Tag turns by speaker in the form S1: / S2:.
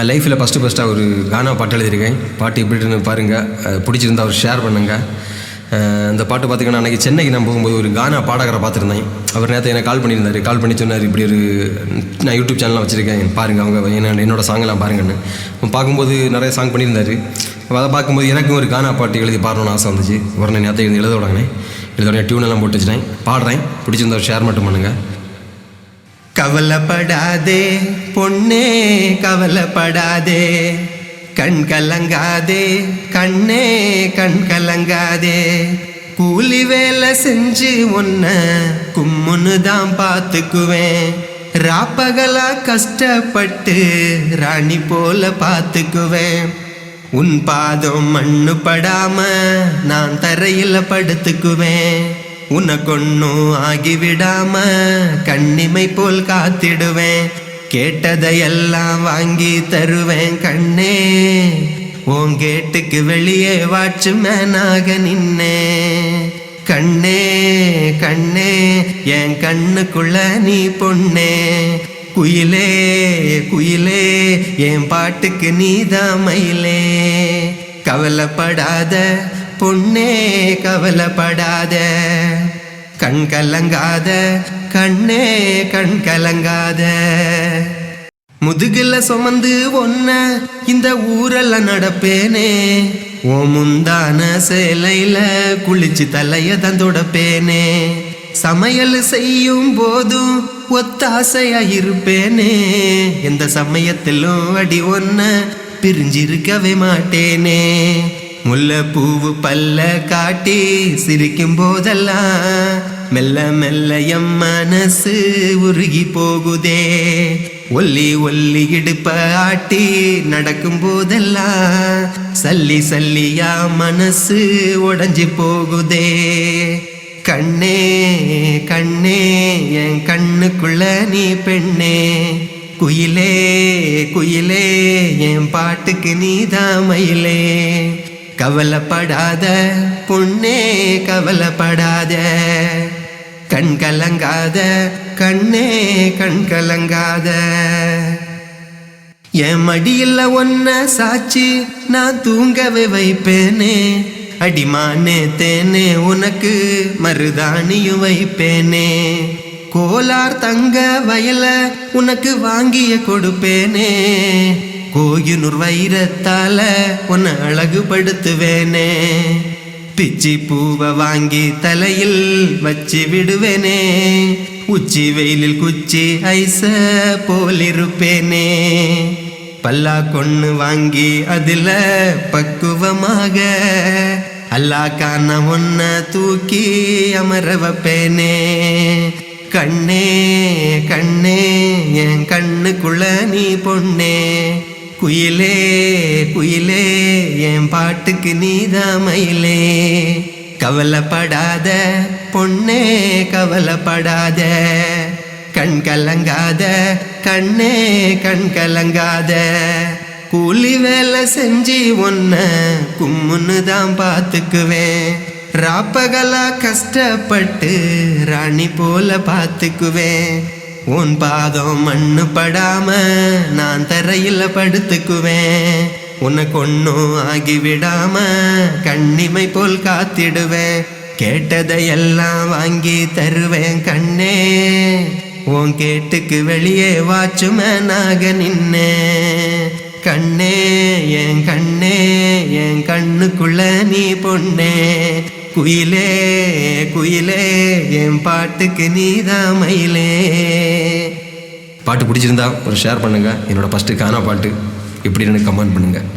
S1: நான் லைஃப்பில் ஃபஸ்ட்டு ஃபஸ்ட்டாக ஒரு கானா பாட்டு எழுதியிருக்கேன். பாட்டு எப்படின்னு பாருங்கள் பிடிச்சிருந்தா அவர் ஷேர் பண்ணுங்கள் அந்த பாட்டு பார்த்திங்கன்னா அன்றைக்கி சென்னைக்கு நான் போகும்போது ஒரு கானா பாடகரை பார்த்துருந்தேன். அவர் நேற்று எனக்கு கால் பண்ணியிருந்தார். கால் பண்ணி சொன்னார் இப்படி ஒரு நான் யூடியூப் சேனல்லாம் வச்சுருக்கேன். பாருங்கள் அவங்க என்ன என்னோடய சாங்கெல்லாம் பாருங்கன்னு. பார்க்கும்போது நிறைய சாங் பண்ணியிருந்தார். அதை பார்க்கும்போது எனக்கும் ஒரு கானா பாட்டு எழுதி பாடணும்னு ஆசை வந்துச்சு. உடனே நேற்று எழுதி எழுத உடனே எழுத உடனே டியூன் எல்லாம் போட்டு வச்சுட்டேன். பாடுறேன். பிடிச்சிருந்தா ஷேர் மட்டும் பண்ணுங்கள்
S2: கவலைப்படாதே பொண்ணே கவலைப்படாதே. கண் கலங்காதே கண்ணே கண் கலங்காதே. கூலி வேலை செஞ்சு உன்ன கும்முன்னு தான் பார்த்துக்குவேன். ராப்பகலா கஷ்டப்பட்டு ராணி போல பார்த்துக்குவேன். உன் பாதம் மண்ணு படாம நான் தரையில் படுத்துக்குவேன். உனக்கொன்னும் ஆகிவிடாம கண்ணிமை போல் காத்திடுவேன். கேட்டதையெல்லாம் வாங்கி தருவேன் கண்ணே. உன் கேட்டுக்கு வெளியே வாட்ச்மேனாக நின்னே. கண்ணே கண்ணே என் கண்ணுக்குள்ள நீ பொண்ணே. குயிலே குயிலே என் பாட்டுக்கு நீதான் மயிலே. கவலைப்படாத பொண்ணே கவலைப்படாத. கண் கலங்காத கண்ணே கண் கலங்காத. முதுகுல சுமந்து ஒன்ன இந்த ஊரெல்லாம் நடப்பேனே. ஓ முந்தான சேலையில குளிச்சு தலைய தந்துடப்பேனே சமையல் செய்யும் போதும் ஒத்தாசையா இருப்பேனே. எந்த சமயத்திலும் அடி ஒன்ன பிரிஞ்சிருக்கவே மாட்டேனே. முல்லைப்பூவு பல்ல காட்டி சிரிக்கும் போதெல்லாம் மெல்ல மெல்ல எம் மனசு உருகி போகுதே. ஒல்லி ஒல்லி இடுப்ப ஆட்டி நடக்கும் போதெல்லாம் சல்லி சல்லியா மனசு உடஞ்சி போகுதே. கண்ணே கண்ணே என் கண்ணுக்குள்ள நீ பெண்ணே. குயிலே குயிலே என் பாட்டுக்கு நீதான் மயிலே. கவலைப்படாத பொண்ணே கவலைப்படாத. கண் கலங்காத கண்ணே கண் கலங்காத. என் மடியில் ஒன்ன சாச்சி நான் தூங்கவே வைப்பேனே. அடிமானே தேனே உனக்கு மருதாணியும் வைப்பேனே. கோலார் தங்க வயல உனக்கு வாங்கிய கொடுப்பேனே. கோயினூர் வைரத்தால உன்னை அழகுபடுத்துவேனே. பிச்சி பூவை வாங்கி தலையில் வச்சு விடுவேனே. உச்சி வெயிலில் குச்சி ஐச போலிருப்பேனே. பல்லா கொன்னு வாங்கி அதில் பக்குவமாக அல்லா காண ஒன்ன தூக்கி அமர வைப்பேனே. கண்ணே கண்ணே என் கண்ணுக்குள்ள நீ பொண்ணே. குயிலே குயிலே என் பாட்டுக்கு நீதான் மயிலே. கவலைப்படாத பொண்ணே கவலைப்படாத. கண் கலங்காத கண்ணே கண் கலங்காத. கூலி வேலை செஞ்சு ஒன்ன கும்முன்னு தான் பார்த்துக்குவேன் ராப்பகலா கஷ்டப்பட்டு ராணி போல பார்த்துக்குவேன் உன் பாதம் மண்ணு படாம நான் தரையில் படுத்துக்குவேன். உனக்கு ஒன்றும் ஆகிவிடாம கண்ணிமை போல் காத்திடுவேன். கேட்டதையெல்லாம் வாங்கி தருவேன் கண்ணே. உன் கேட்டுக்கு வெளியே வாட்சுமேனாக நின்னே. கண்ணே என் கண்ணே என் கண்ணுக்குள்ள நீ பொண்ணே. குயிலே குயிலே என் பாட்டுக்கு நீதான் மயிலே.
S1: பாட்டு பிடிச்சிருந்தா ஒரு ஷேர் பண்ணுங்கள் என்னோட ஃபஸ்ட்டு கானா பாட்டு. எப்படின்னு கமெண்ட் பண்ணுங்கள்